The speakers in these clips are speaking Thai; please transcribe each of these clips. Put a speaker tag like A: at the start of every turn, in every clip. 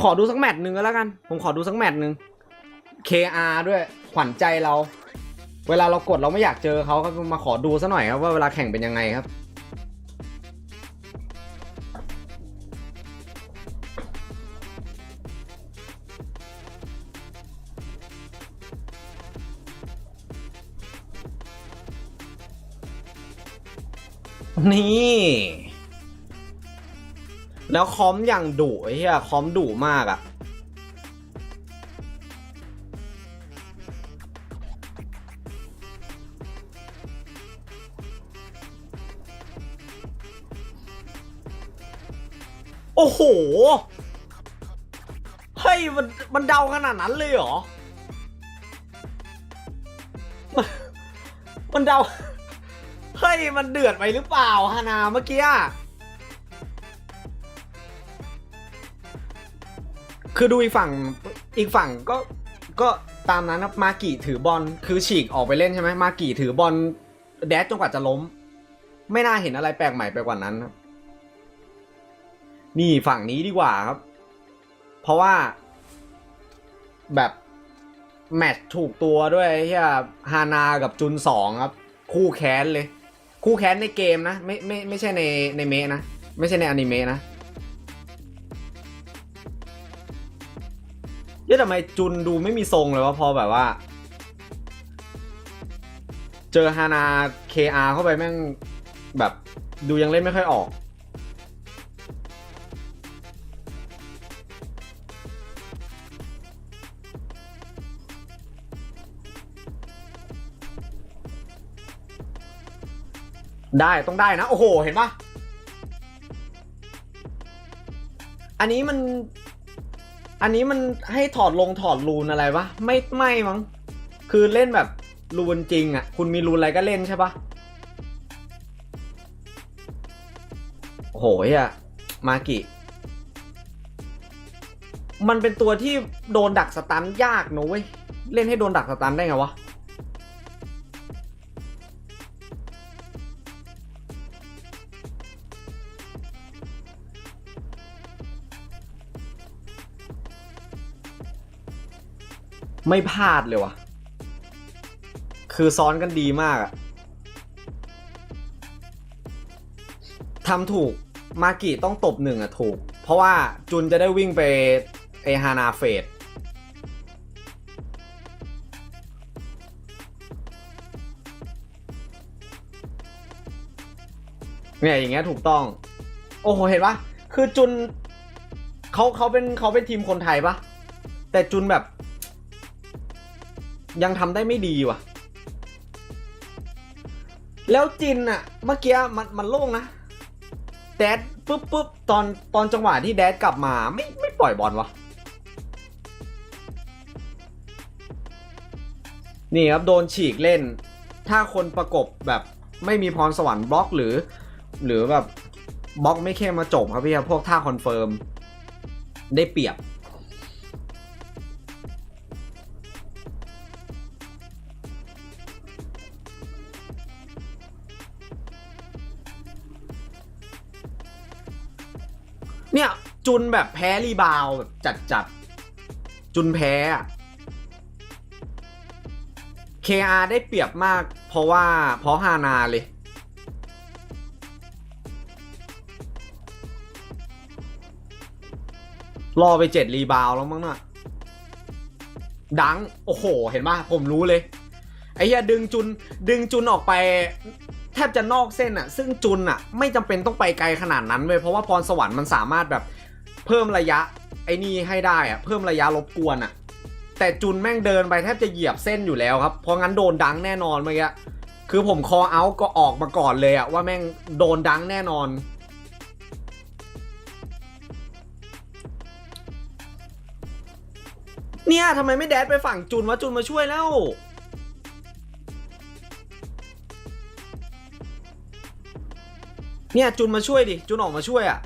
A: ขอดูสักแมตช์หนึ่งก็แล้วกัน ผมขอดูสักแมตช์หนึ่ง KR ด้วย ขวัญใจเรา เวลาเรากดเราไม่อยากเจอเขาก็มาขอดูซะหน่อยครับว่าเวลาแข่งเป็นยังไงครับ นี่ แล้วคอมอย่างดุไอ้เหี้ยคอมดุมากอะ่ะโอ้โห เฮ้ย มันมันเดาขนาดนั้นเลยเหรอ มันมันเดา เฮ้ย มันเดือดไปหรือเปล่าฮานาเมื่อกี้ คือดูอีกฝั่งอีกฝั่งก็ก็ตามนั้นนะมากิถือบอลคือฉีกออกไปเล่นใช่ไหมมากิถือบอลแดดจนกว่าจะล้ม ไม่น่าเห็นอะไรแปลกใหม่ไปกว่านั้นครับนี่ฝั่งนี้ดีกว่าครับ เพราะว่า แบบแมตช์ถูกตัวด้วยเฮียฮานากับจุนสองครับ คู่แค้นเลย คู่แค้นในเกมนะ ไม่ไม่ไม่ใช่ในในเมะนะ ไม่ใช่ในอนิเมะนะ เยอะทำไมจุนดูไม่มีทรงเลยวะพอแบบว่า เจอฮานา KR เข้าไปแม่งแบบดูยังเล่นไม่ค่อยออกได้ต้องได้นะ โอ้โห เห็นปะอันนี้มัน อันนี้มันให้ถอดลงถอดรูนอะไรปะไม่ไม่มั้ง คือเล่นแบบรูนจริงอะ่ะ คุณมีรูนอะไรก็เล่นใช่ปะโหยอะมากิ มันเป็นตัวที่โดนดักสตันยากนะเว้ย เล่นให้โดนดักสตันได้ไงวะ ไม่พลาดเลยวะคือซ้อนกันดีมากอะทำถูก มากิต้องตบหนึ่งอะถูก เพราะว่าจุนจะได้วิ่งไปไอฮานาเฟดเนี่ยอย่างเงี้ยถูกต้อง โอ้โห เห็นปะคือจุนเขาเขาเป็นเขาเป็นทีมคนไทยปะแต่จุนแบบ ยังทำได้ไม่ดีว่ะ แล้วจินอะเมื่อกี้มันมันโล่งนะ แดดปุ๊บปุ๊บตอนตอนจังหวะที่แดดกลับมาไม่ไม่ปล่อยบอลวะนี่ครับโดนฉีกเล่น ถ้าคนประกบแบบไม่มีพรสวรรค์บล็อกหรือ หรือแบบบล็อกไม่เข้มมาจบครับพี่ครับพวกท่าคอนเฟิร์ม ได้เปรียบ จุนแบบแพ้รีบาวแบบจัดจัดๆจุนแพ้อะ KR ได้เปรียบมาก เพราะว่าเพราะฮานาเลย รอไปเจ็ดรีบาวแล้วมั้งน่ะ ดัง โอ้โห เห็นปะผมรู้เลย ไอ้เหี้ยดึงจุน ดึงจุนออกไป แทบจะนอกเส้นอะซึ่งจุนอะไม่จำเป็นต้องไปไกลขนาดนั้นเว้ยเพราะว่าพรสวรรค์มันสามารถแบบ เพิ่มระยะไอ้นี่ให้ได้อะเพิ่มระยะรบกวนอะแต่จุนแม่งเดินไปแทบจะเหยียบเส้นอยู่แล้วครับ เพราะงั้นโดนดังแน่นอนเมื่อกี้คือผมคอเอาก็ออกมาก่อนเลยอะว่าแม่งโดนดังแน่นอน เนี่ยทำไมไม่แดดไปฝั่งจุนวะจุนมาช่วยแล้วเนี่ยจุนมาช่วยดิ จุนออกมาช่วยอะ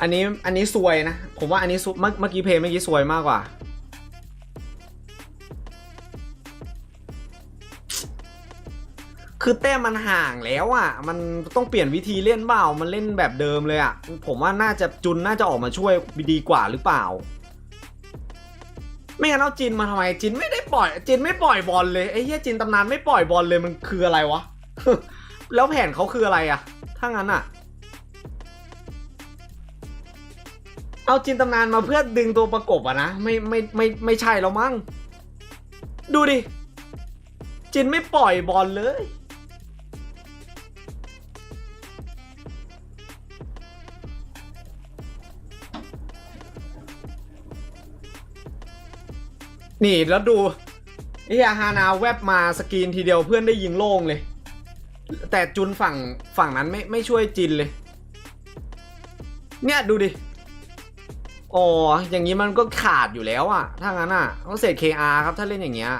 A: อันนี้อันนี้ซวยนะ ผมว่าอันนี้เมื่อเมื่อกี้เพลงเมื่อกี้ซวยมากกว่า คือแต้มมันห่างแล้วอะ มันต้องเปลี่ยนวิธีเล่นเปล่ามันเล่นแบบเดิมเลยอะ ผมว่าน่าจะจุนน่าจะออกมาช่วยดีกว่าหรือเปล่า ไม่งั้นเอาจินมาทำไมจินไม่ได้ปล่อย จินไม่ปล่อยบอลเลยไอ้เหี้ยจินตำนานไม่ปล่อยบอลเลยมันคืออะไรวะ แล้วแผนเขาคืออะไรอะ ถ้างั้นอะ เอาจินตำนานมาเพื่อดึงตัวประกบอะนะไม่ไม่ไม่ไม่ใช่แล้วมั้งดูดิ จินไม่ปล่อยบอลเลย นี่แล้วดูไอ้ฮานาแวบมาสกรีนทีเดียวเพื่อนได้ยิงโล่งเลย แต่จุนฝั่งฝั่งนั้นไม่ไม่ช่วยจินเลย เนี่ยดูดิ อ๋ออย่างนี้มันก็ขาดอยู่แล้วอะถ้างั้นอะต้องเศษ KR ครับถ้าเล่นอย่างเงี้ย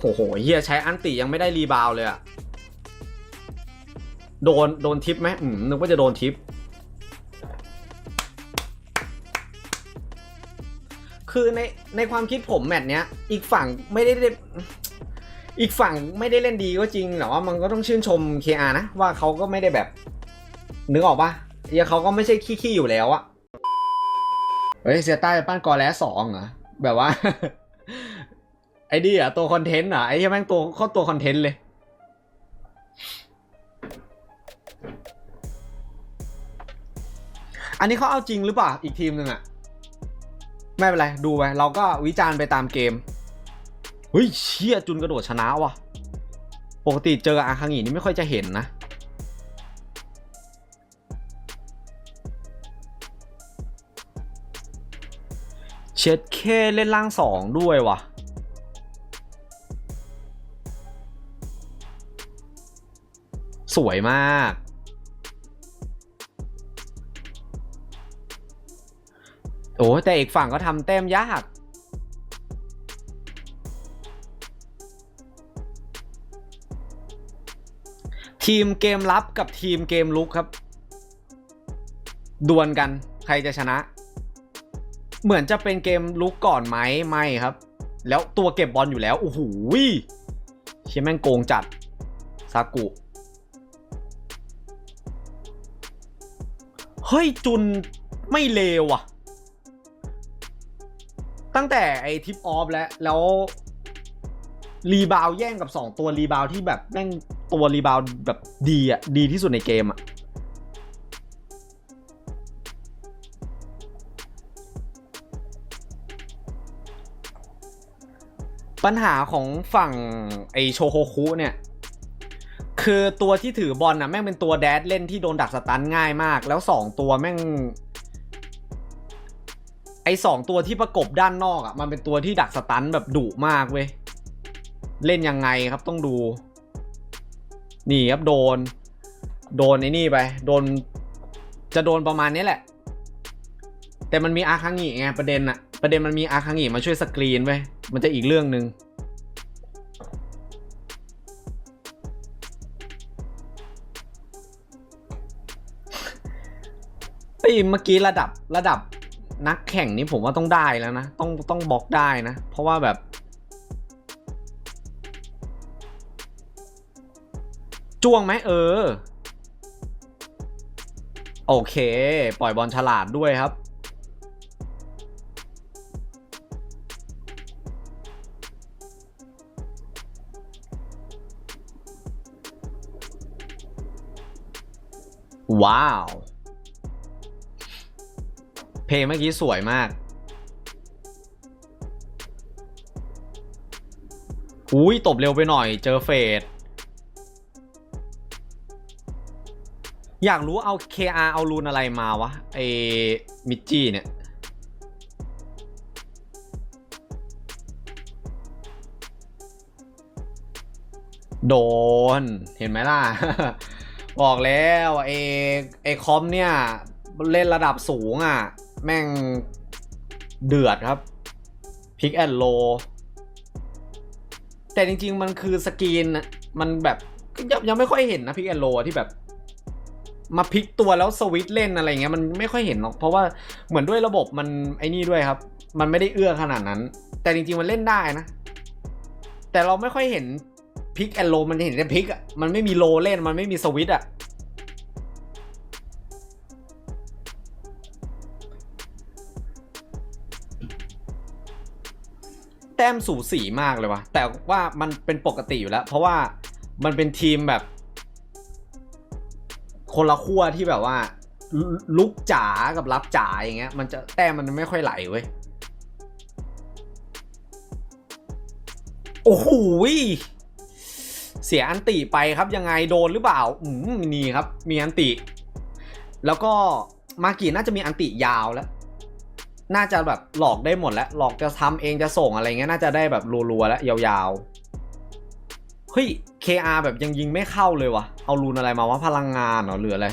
A: โอ้โหเฮียใช้อันติยังไม่ได้รีบาวเลยอะโดนโดนทิปไหมอืมนึกว่าจะโดนทิป คือในในความคิดผมแมตช์เนี้ย อีกฝั่งไม่ได้เล่นอีกฝั่งไม่ได้เล่นดีก็จริงแต่ว่ามันก็ต้องชื่นชม KR นะ ว่าเขาก็ไม่ได้แบบ นึกออกปะ เฮียเขาก็ไม่ใช่ขี้ๆอยู่แล้วอะเฮ้ยเสียใต้ปั้นกอแล้สองเหรอแบบว่า ไอ้ดีอะตัวคอนเทนต์อะไอ้เหี้ยแม่งตัวเข้าตัวคอนเทนต์เลยอันนี้เขาเอาจริงหรือเปล่าอีกทีมหนึ่งอะไม่เป็นไร ดูไปเราก็วิจารณ์ไปตามเกมเฮ้ยเชี่ยจุนกระโดดชนะว่ะ ปกติเจออาคังอีนี่ไม่ค่อยจะเห็นนะ เช็ดเคเล่นล่างสองด้วยว่ะ สวยมาก โอ้แต่อีกฝั่งก็ทำแต้มยาก ทีมเกมรับกับทีมเกมลุกครับ ดวลกันใครจะชนะ เหมือนจะเป็นเกมลุกก่อนไหมไม่ครับ แล้วตัวเก็บบอลอยู่แล้วโอ้โหเชี่ยแม่งโกงจัดซากุเฮ้ยจุนไม่เลวอะตั้งแต่ไอทิปออฟแล้วแล้วรีบาวแย่งกับ 2 ตัวรีบาวที่แบบแม่งตัวรีบาวแบบดีอะดีที่สุดในเกมอะ ปัญหาของฝั่งไอโชโฮคุเนี่ย คือตัวที่ถือบอลน่ะแม่งเป็นตัวแดดเล่นที่โดนดักสตันง่ายมาก แล้วสองตัวแม่ง ไอสองตัวที่ประกบด้านนอกอะ มันเป็นตัวที่ดักสตันแบบดุมากเว้ย เล่นยังไงครับต้องดู นี่ครับโดน โดนไอ้นี่ไป โดน จะโดนประมาณนี้แหละ แต่มันมีอาคังิไงประเด็นอะประเด็นมันมีอาคังิมาช่วยสกรีนไว้ย มันจะอีกเรื่องหนึ่งเฮ้ยเมื่อกี้ระดับระดับนักแข่งนี่ผมว่าต้องได้แล้วนะ ต้องต้องบล็อกได้นะ เพราะว่าแบบ จ้วงไหมเออ โอเค ปล่อยบอลฉลาดด้วยครับ ว้าว เพลงเมื่อกี้สวยมาก อุ้ยตบเร็วไปหน่อย เจอเฟดอยากรู้เอา KR เอารูนอะไรมาวะไอมิจจี้เนี่ย โดน เห็นไหมล่ะ บอกแล้วไอไอคอมเนี่ย เล่นระดับสูงอะ แม่งเดือดครับพิกแอนโลแต่จริง ๆ มันคือสกรีนนะมันแบบยังยังไม่ค่อยเห็นนะพิกแอนโลที่แบบ มาพลิกตัวแล้วสวิตช์เล่นอะไรเงี้ยมันไม่ค่อยเห็นหรอกเพราะว่าเหมือนด้วยระบบมันไอ้นี่ด้วยครับ มันไม่ได้เอื้อขนาดนั้น แต่จริง ๆ มันเล่นได้นะ แต่เราไม่ค่อยเห็น พิกแอนโลมันเห็นแต่พิกอะมันไม่มีโลเล่นมันไม่มีสวิตช์อะแต้มสูสีมากเลยวะแต่ว่ามันเป็นปกติอยู่แล้ว เพราะว่ามันเป็นทีมแบบ คนละขั้วที่แบบว่า ลุกจ๋ากับรับจ๋าอย่างเงี้ย มันจะแต้มมันไม่ค่อยไหลเว้ย โอ้โห เสียอันติไปครับยังไงโดนหรือเปล่าอืมนี่ครับ มีอันติ แล้วก็มากิน่าจะมีอันติยาวแล้ว น่าจะแบบหลอกได้หมดแล้ว หลอกจะทำเองจะส่งอะไรเงี้ยน่าจะได้แบบรัวๆแล้วยาวๆเฮ้ย KR แบบยังยิงไม่เข้าเลยวะเอารูนอะไรมาว่าพลังงานเหรอหรืออะไร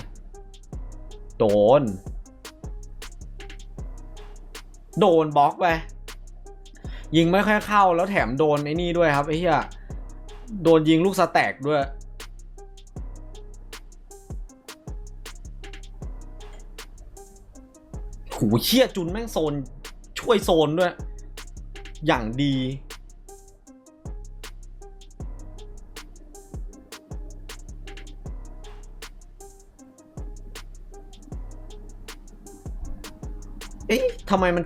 A: โดน โดนบล็อกไปยิงไม่ค่อยเข้าแล้วแถมโดนไอ้นี่ด้วยครับไอ้เหี้ย โดนยิงลูกสแต็กด้วย หูเชี่ยจุนแม่งโซน ช่วยโซนด้วย อย่างดี เอ๊ะทำไมมัน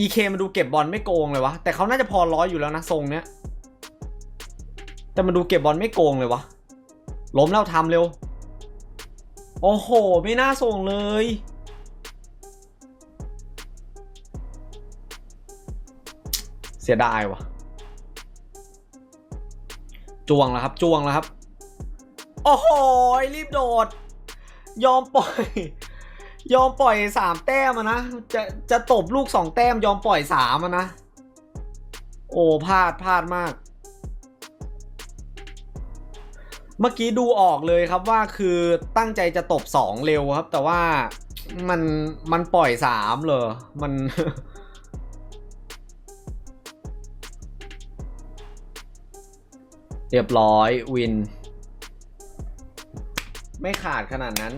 A: EK มันดูเก็บบอลไม่โกงเลยวะ แต่เขาน่าจะพอร้อยอยู่แล้วนะทรงเนี้ย แต่มันดูเก็บบอลไม่โกงเลยวะล้มแล้วทำเร็ว โอ้โห ไม่น่าส่งเลย เสียดายวะจวงแล้วครับจวงแล้วครับ โอ้โห รีบโดด ยอมปล่อย ยอมปล่อยสามแต้มนะ จะจะตบลูกสองแต้มยอมปล่อยสามอะนะ โอ้พลาดพลาดมาก เมื่อกี้ดูออกเลยครับว่าคือตั้งใจจะตบสองเร็วครับ แต่ว่ามันมันปล่อยสามเลยมัน เรียบร้อยวิน ไม่ขาดขนาดนั้น